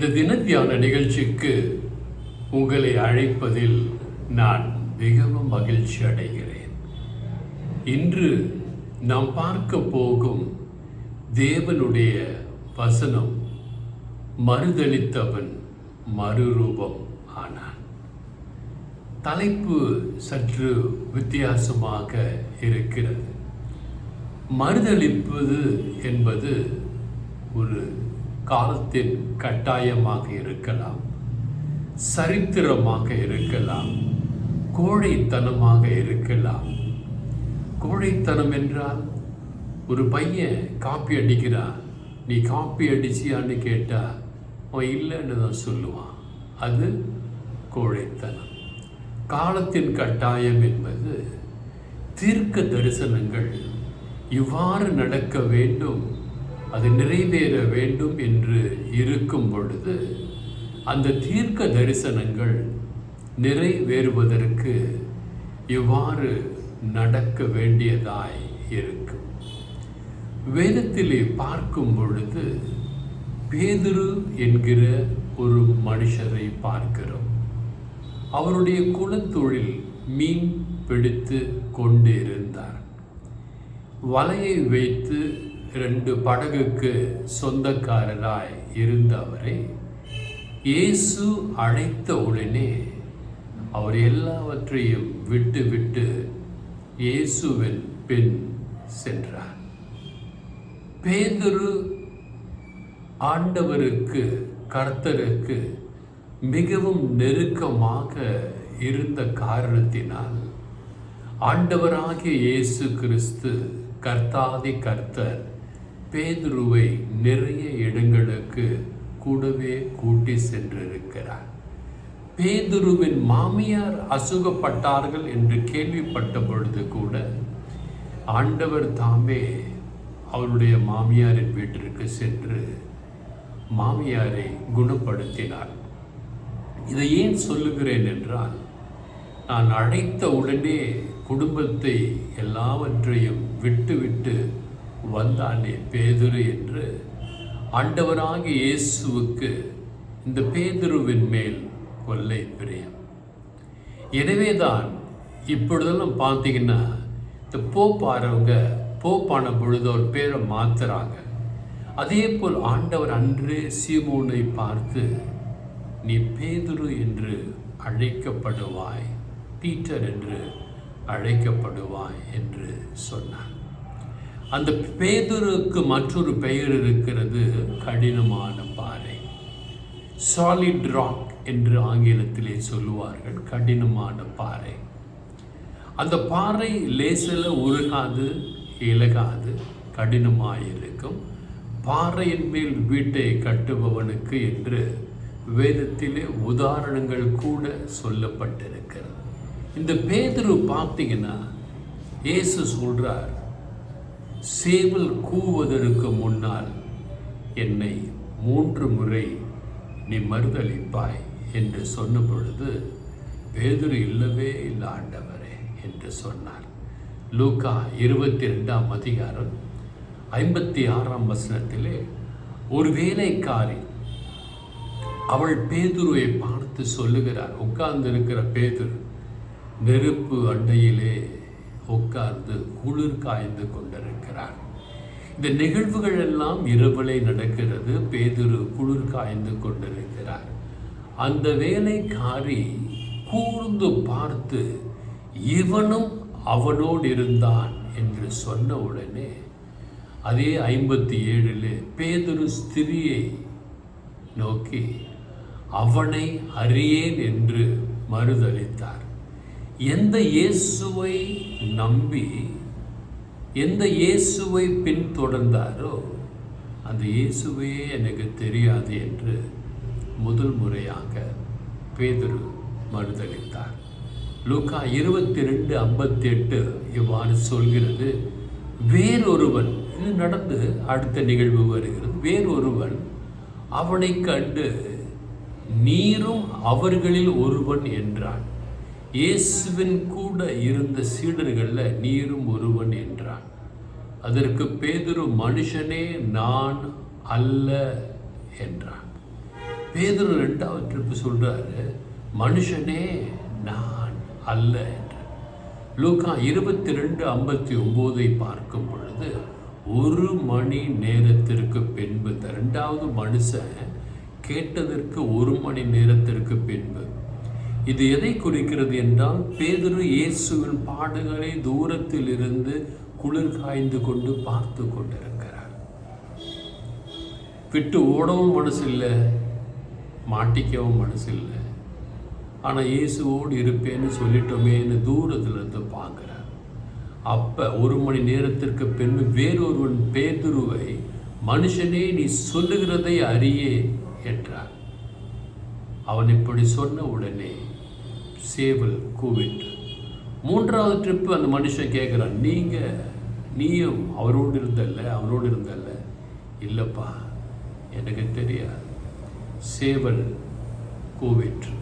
இந்த தினத்தியான நிகழ்ச்சிக்கு உங்களை அழைப்பதில் நான் மிகவும் மகிழ்ச்சி அடைகிறேன். இன்று நாம் பார்க்க போகும் தேவனுடைய வசனம் மறுதளித்தவன் மறுரூபம் ஆனான். தலைப்பு சற்று வித்தியாசமாக இருக்கிறது. மறுதளிப்பது என்பது ஒரு காலத்தின் கட்டாயமாக இருக்கலாம் சரித்திரமாக இருக்கலாம் கோழைத்தனமாக இருக்கலாம். கோழைத்தனம் என்றால் ஒரு பையன் காப்பி அடிக்கிறான். நீ காப்பி அடிச்சியான்னு கேட்டால் அவன் இல்லைன்னு தான் சொல்லுவான். அது கோழைத்தனம். காலத்தின் கட்டாயம் என்பது தீர்க்க தரிசனங்கள் இவ்வாறு நடக்க வேண்டும் அது நிறைவேற வேண்டும் என்று இருக்கும் பொழுது அந்த தீர்க்க தரிசனங்கள் நிறைவேறுவதற்கு இவ்வாறு நடக்க வேண்டியதாய் இருக்கும். வேதத்திலே பார்க்கும் பொழுது பேதுரு என்கிற ஒரு மனுஷரை பார்க்கிறோம். அவருடைய குலத்தொழில் மீன் பிடித்து கொண்டிருந்தார். வலையை வைத்து ரெண்டு படகுக்கு சொந்தக்காரராய் இருந்தவரை இயேசு அழைத்த உடனே அவர் எல்லாவற்றையும் விட்டு விட்டு இயேசுவின் பின் சென்றார். பேதுரு ஆண்டவருக்கு கர்த்தருக்கு மிகவும் நெருக்கமாக இருந்த காரணத்தினால் ஆண்டவராகிய இயேசு கிறிஸ்து கர்த்தாதி கர்த்தர் பேதுருவை நிறைய இடங்களுக்கு கூடவே கூட்டி சென்றிருக்கிறார். பேதுருவின் மாமியார் அசுகப்பட்டார்கள் என்று கேள்விப்பட்ட பொழுது கூட ஆண்டவர் தாமே அவருடைய மாமியாரின் வீட்டிற்கு சென்று மாமியாரை குணப்படுத்தினார். இதை ஏன் சொல்லுகிறேன் என்றால் நான் அழைத்த உடனே குடும்பத்தை எல்லாவற்றையும் விட்டுவிட்டு வந்தானே பேதுரு என்று. ஆண்டவராக இயேசுவுக்கு இந்த பேதுருவின் மேல் கொல்லை பிரியம். எனவே தான் இப்பொழுதெல்லாம் பார்த்தீங்கன்னா இந்த போப்பாரவங்க போப்பான பொழுது ஒரு பேரை மாத்துறாங்க. அதே போல் ஆண்டவர் அன்றே சீமோனை பார்த்து நீ பேதுரு என்று அழைக்கப்படுவாய் பீட்டர் என்று அழைக்கப்படுவாய் என்று சொன்னார். அந்த பேதுருக்கு மற்றொரு பெயர் இருக்கிறது கடினமான பாறை. சாலிட் ராக் என்று ஆங்கிலத்திலே சொல்லுவார்கள் கடினமான பாறை. அந்த பாறை லேசில் உருகாது இலகாது கடினமாக இருக்கும் பாறையின் மேல் வீட்டை கட்டுபவனுக்கு என்று வேதத்திலே உதாரணங்கள் கூட சொல்லப்பட்டிருக்கிறது. இந்த பேதுரு பார்த்தீங்கன்னா இயேசு சொல்கிறார் சேவல் கூவதற்கு முன்னால் என்னை மூன்று முறை நீ மறுதளிப்பாய் என்று சொன்ன பொழுது பேதுரு இல்லவே இல்லை ஆண்டவரே என்று சொன்னார். லூக்கா இருபத்தி ரெண்டாம் அதிகாரம் ஐம்பத்தி ஆறாம் வசனத்திலே ஒரு வேலைக்காரி அவள் பேதுருவை பார்த்து சொல்லுகிறார். உட்கார்ந்து இருக்கிற பேதுரு நெருப்பு அண்டையிலே உட்கார்ந்து குளிர் காய்ந்து கொண்டிருக்கிறார் இந்த நிகழ்வுகள் எல்லாம் இரவிலே நடக்கிறது. பேதுரு குளிர் காய்ந்து கொண்டிருக்கிறார். அந்த வேலைக்காரி கூர்ந்து பார்த்து இவனும் அவனோடு இருந்தான் என்று சொன்ன உடனே அதே ஐம்பத்தி ஏழில் பேதுரு ஸ்திரியை நோக்கி அவனை அறியேன் என்று மறுதளித்தார் எந்த இயேசுவை நம்பி எந்த இயேசுவை பின்தொடர்ந்தாரோ அந்த இயேசுவே எனக்கு தெரியாது என்று முதல் முறையாக பேதுரு மறுதளித்தார் லூக்கா இருபத்தி ரெண்டு ஐம்பத்தி எட்டு இவ்வாறு சொல்கிறது. வேறொருவன் இது நடந்து அடுத்த நிகழ்வு வருகிறது. வேறொருவன் அவனை கண்டு நீரும் அவர்களில் ஒருவன் என்றான். இயேசுவின் கூட இருந்த சீடர்களில் நீரும் ஒருவன் என்றான். அதற்கு பேதுரு மனுஷனே நான் அல்ல என்றான். பேதுரு ரெண்டாவது ட்ரிப்பு சொல்றாரு மனுஷனே நான் அல்ல என்று லூக்கா இருபத்தி ரெண்டு ஐம்பத்தி ஒம்போதை பார்க்கும் பொழுது ஒரு மணி நேரத்திற்கு பின்பு இந்த ரெண்டாவது மனுஷன் கேட்டதற்கு ஒரு மணி நேரத்திற்கு பின்பு இது எதை குறிக்கிறது என்றால் பேதுரு இயேசுவின் பாடுகளை தூரத்தில் இருந்து குளிர் காய்ந்து கொண்டு பார்த்து கொண்டிருக்கிறார். விட்டு ஓடவும் மனசு இல்லை மாட்டிக்கவும் மனசு இல்லை ஆனால் இயேசுவோடு இருப்பேன்னு சொல்லிட்டோமேன்னு தூரத்தில் இருந்து பார்க்குறார். அப்போ ஒரு மணி நேரத்திற்கு பின் வேறொருவன் பேதுருவை மனுஷனே நீ சொல்லுகிறதை அறியே என்றார். அவன் இப்படி சொன்ன உடனே சேவல் கூவிட்டு. மூன்றாவது ட்ரிப்பு அந்த மனுஷன் கேட்குறான் நீங்கள் நீயும் அவரோடு இருந்தல்ல அவரோடு இருந்தல்ல? இல்லைப்பா எனக்கு தெரியாது. சேவல் கூவிற்று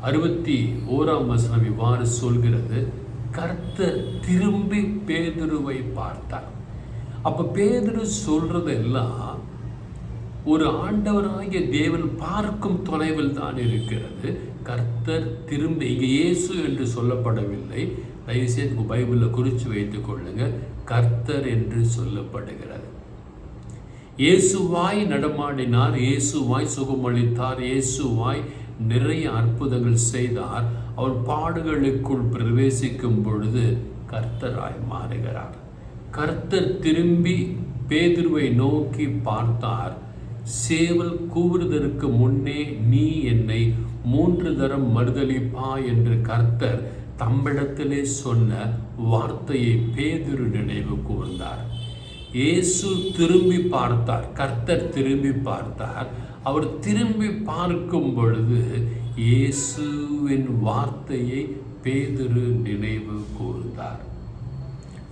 அறுபத்தி ஓராம் வசனம் இவ்வாறு சொல்கிறது கர்த்தர் திரும்பி பேதுருவை பார்த்தார். அப்போ பேதுரு சொல்றதெல்லாம் ஒரு ஆண்டவராகிய தேவன் பார்க்கும் தொலைவில் தான் இருக்கிறது. கர்த்தர் திரும்பி இங்கே இயேசு என்று சொல்லப்படவில்லை. தயவுசெய்து பைபிளில் குறித்து வைத்துக் கொள்ளுங்கள் கர்த்தர் என்று சொல்லப்படுகிறது. இயேசுவாய் நடமாடினார். இயேசுவாய் சுகமளித்தார். இயேசுவாய் நிறைய அற்புதங்கள் செய்தார். அவர் பாடுகளுக்குள் பிரவேசிக்கும் பொழுது கர்த்தராய் மாறுகிறார். கர்த்தர் திரும்பி பேதுருவை நோக்கி பார்த்தார். சேவல் கூவுறதற்கு முன்னே நீ என்னை மூன்று தரம் மறுதளிப்பா என்று கர்த்தர் தம்மிடத்திலே சொன்ன வார்த்தையை பேதுரு நினைவு கூர்ந்தார். இயேசு திரும்பி பார்த்தார். கர்த்தர் திரும்பி பார்த்தார். அவர் திரும்பி பார்க்கும் பொழுது இயேசுவின் வார்த்தையை பேதுரு நினைவு கூர்ந்தார்.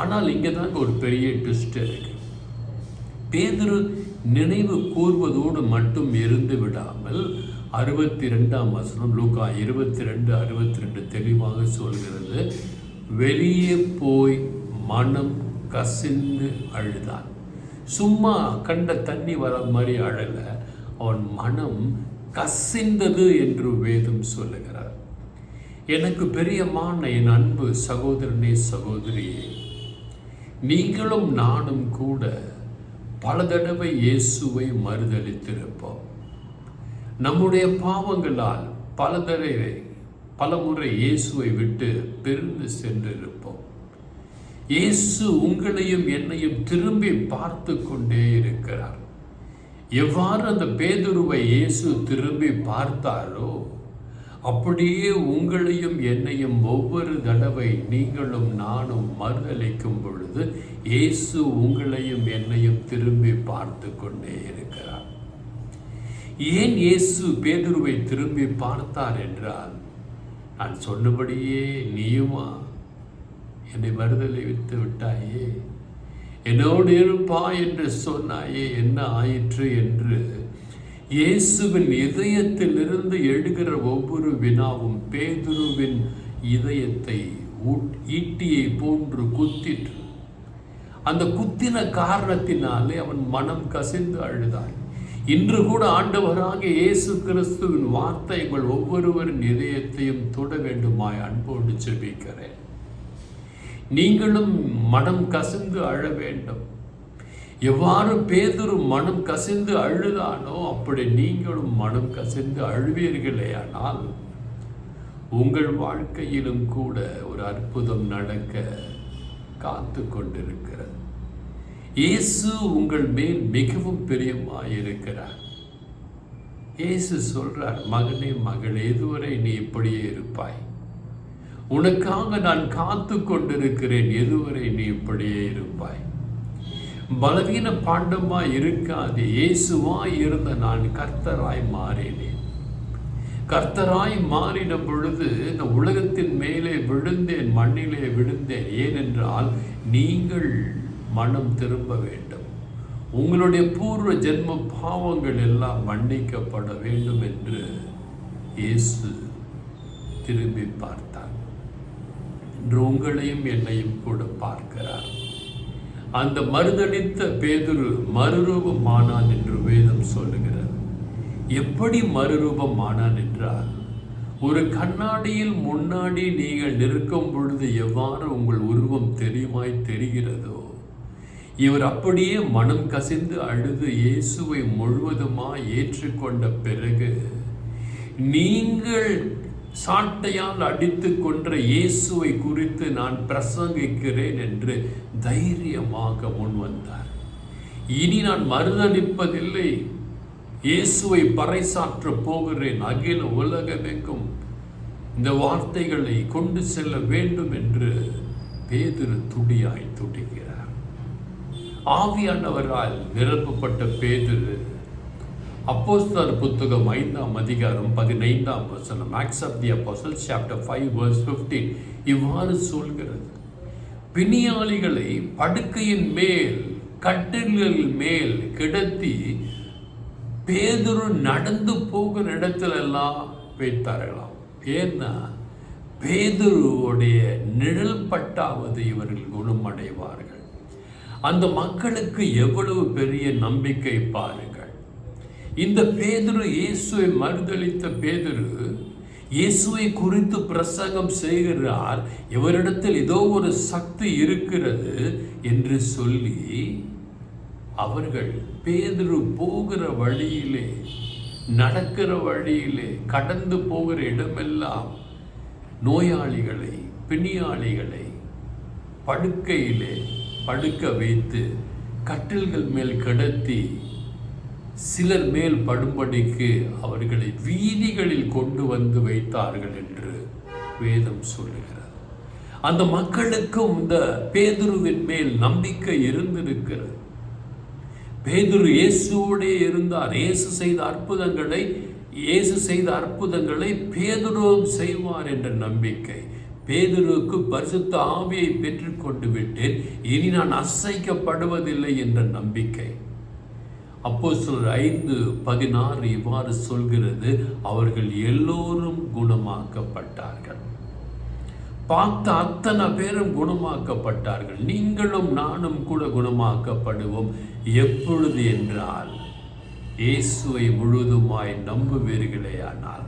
ஆனால் இங்கே தான் ஒரு பெரிய ட்விஸ்ட் இருக்கு. பேதுரு நினைவு கூர்வதோடு மட்டும் இருந்து விடாமல் அறுபத்தி ரெண்டாம் வசனம் லூக்கா இருபத்தி ரெண்டு அறுபத்தி ரெண்டு தெளிவாக சொல்கிறது வெளியே போய் மனம் கசின்னு அழுதான். சும்மா கண்ட தண்ணி வர மாதிரி அழல அவன் மனம் கசிந்தது என்று வேதம் சொல்லுகிறார். எனக்கு பெரியமான என் அன்பு சகோதரனே சகோதரியே நீங்களும் நானும் கூட பல தடவை இயேசுவை மறுதளித்திருப்போம் நம்முடைய பாவங்களால் பல தடவை பல முறை இயேசுவை விட்டு பிரிந்து சென்றிருப்போம். இயேசு உங்களையும் என்னையும் திரும்பி பார்த்து கொண்டே இருக்கிறார். எவ்வாறு அந்த பேதுருவை இயேசு திரும்பி பார்த்தாரோ அப்படியே உங்களையும் என்னையும் ஒவ்வொரு தடவை நீங்களும் நானும் மறுதளிக்கும் பொழுது இயேசு உங்களையும் என்னையும் திரும்பி பார்த்து கொண்டே இருக்கிறார். ஏன் இயேசு பேதுருவை திரும்பி பார்த்தார் என்றால் நான் சொன்னபடியே நீயுமா என்னை மறுதலை விட்டு விட்டாயே? என்னோடு இருப்பா என்று சொன்னாயே என்ன ஆயிற்று என்று இயேசுவின் இதயத்திலிருந்து எழுகிற ஒவ்வொரு வினாவும் பேதுருவின் இதயத்தை ஈட்டியை போன்று குத்திற்று. அந்த குத்தின காரணத்தினாலே அவன் மனம் கசிந்து அழுதான் இன்று கூட ஆண்டவராக இயேசு கிறிஸ்துவின் வார்த்தைகள் ஒவ்வொருவரின் இதயத்தையும் தொட வேண்டுமாய் அன்போடு செபிக்கிறேன் நீங்களும் மனம் கசிந்து அழ வேண்டும். எவ்வாறு பேதுரு மனம் கசிந்து அழுதானோ அப்படி நீங்களும் மனம் கசிந்து அழுவீர்களே ஆனால் உங்கள் வாழ்க்கையிலும் கூட ஒரு அற்புதம் நடக்க காத்து கொண்டிருக்கிறது. இயேசு உங்கள் மேல் மிகவும் பிரியமாக இருக்கிறார் இயேசு சொல்றார் மகனே மகள் எதுவரை நீ இப்படியே இருப்பாய். உனக்காக நான் காத்து கொண்டிருக்கிறேன் எதுவரை நீ இப்படியே இருப்பாய். பலவீன பாண்டமாய் இருக்காது இயேசுவாய் இருந்த நான் கர்த்தராய் மாறினேன். கர்த்தராய் மாறின பொழுது இந்த உலகத்தின் மேலே விழுந்தேன் மண்ணிலே விழுந்தேன். ஏனென்றால் நீங்கள் மனம் திரும்ப வேண்டும். உங்களுடைய பூர்வ ஜென்ம பாவங்கள் எல்லாம் மன்னிக்கப்பட வேண்டும் என்று இயேசு திரும்பி பார்த்தார். இன்று உங்களையும் என்னையும் கூட பார்க்கிறார். அந்த மறுதளித்த பேதுரு மறுரூபமானான் என்று வேதம் சொல்லுகிறார் எப்படி மறுரூபமானான் என்றால் ஒரு கண்ணாடியில் முன்னாடி நீங்கள் நிற்கும் பொழுது எவ்வாறு உங்கள் உருவம் தெரியுமாய் தெரிகிறதோ இவர் அப்படியே மனம் கசிந்து அழுது இயேசுவை முழுவதுமாய் ஏற்றுக்கொண்ட பிறகு நீங்கள் சாட்டையால் அடித்து கொன்ற இயேசுவை குறித்து நான் பிரசங்கிக்கிறேன் என்று தைரியமாக முன் வந்தார். இனி நான் மறுதளிப்பதில்லை இயேசுவை பறைசாற்ற போகிறேன். அகில உலகமெங்கும் இந்த வார்த்தைகளை கொண்டு செல்ல வேண்டும் என்று பேதிரு துடியாய் துடிக்கிறார். ஆவியானவரால் நிரப்பப்பட்ட பேதுரு அப்போஸ்தர் புத்தகம் ஐந்தாம் அதிகாரம் பதினைந்தாம் வசனம் Acts of the Apostles chapter five verse fifteen இவ்வாறு சொல்கிறது. பிணியாளிகளை படுக்கையின் மேல் கட்டில்கள் மேல் கிடத்தி பேதுரு நடந்து போகிற இடத்துலெல்லாம் வைத்தார்களாம். ஏன்னா பேதுருவுடைய நிழல் பட்டாவது இவர்கள் குணமடைவார்கள். அந்த மக்களுக்கு எவ்வளவு பெரிய நம்பிக்கை பாருங்கள். இந்த பேதுரு இயேசுவை மறுதளித்த பேதுரு இயேசுவை குறித்து பிரசங்கம் செய்கிறார். இவரிடத்தில் ஏதோ ஒரு சக்தி இருக்கிறது என்று சொல்லி அவர்கள் பேதுரு போகிற வழியிலே நடக்கிற வழியிலே கடந்து போகிற இடமெல்லாம் நோயாளிகளை பிணியாளிகளை படுக்கையிலே படுக்க வைத்து கட்டில்கள் மேல் கிடத்தி சிலர் மேல் படும்படிக்கு அவர்களை வீதிகளில் கொண்டு வந்து வைத்தார்கள் என்று வேதம் சொல்லுகிறது. அந்த மக்களுக்கும் இந்த பேதுருவின் மேல் நம்பிக்கை இருந்திருக்கிறது. பேதுரு இயேசுவோடே இருந்தார். இயேசு செய்த அற்புதங்களை இயேசு செய்த அற்புதங்களை பேதுருவும் செய்வார் என்ற நம்பிக்கை. பேதுருவுக்கு பரிசுத்த ஆவியை பெற்றுக்கொண்டு விட்டேன் இனி நான் அசைக்கப்படுவதில்லை என்ற நம்பிக்கை. அப்போ ஐந்து பதினாறு இவ்வாறு சொல்கிறது. அவர்கள் எல்லோரும் குணமாக்கப்பட்டார்கள். பார்த்த அத்தனை பேரும் குணமாக்கப்பட்டார்கள். நீங்களும் நானும் கூட குணமாக்கப்படுவோம். எப்பொழுது என்றால் இயேசுவை முழுவதுமாய் நம்புவீர்களே ஆனால்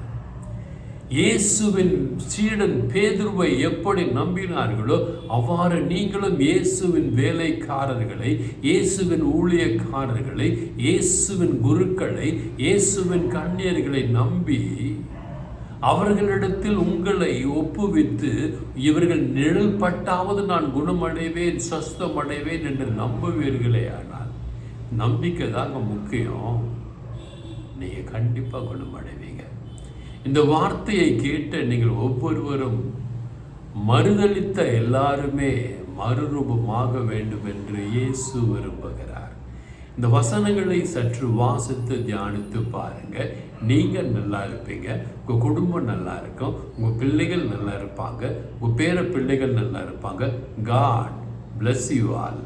இயேசுவின் சீடன் பேதுருவை எப்படி நம்பினார்களோ அவ்வாறு நீங்களும் இயேசுவின் வேலைக்காரர்களை இயேசுவின் ஊழியக்காரர்களை இயேசுவின் குருக்களை இயேசுவின் கண்ணியர்களை நம்பி அவர்களிடத்தில் உங்களை ஒப்புவித்து இவர்கள் நிழல் பட்டாவது நான் குணமடைவேன் சஸ்தமடைவேன் என்று நம்புவீர்களே ஆனால் நம்பிக்கை தாங்க முக்கியம். நீங்கள் கண்டிப்பாக குணமடைவீங்க. இந்த வார்த்தையை கேட்ட நீங்கள் ஒவ்வொருவரும் மறுதளித்த எல்லாருமே மறுரூபமாக வேண்டும் என்று இயேசு விரும்புகிறார். இந்த வசனங்களை சற்று வாசித்து தியானித்து பாருங்க. நீங்க நல்லா இருப்பீங்க உங்க குடும்பம் நல்லா இருக்கும் உங்க பிள்ளைகள் நல்லா இருப்பாங்க உங்க பேர பிள்ளைகள் நல்லா இருப்பாங்க. God bless you all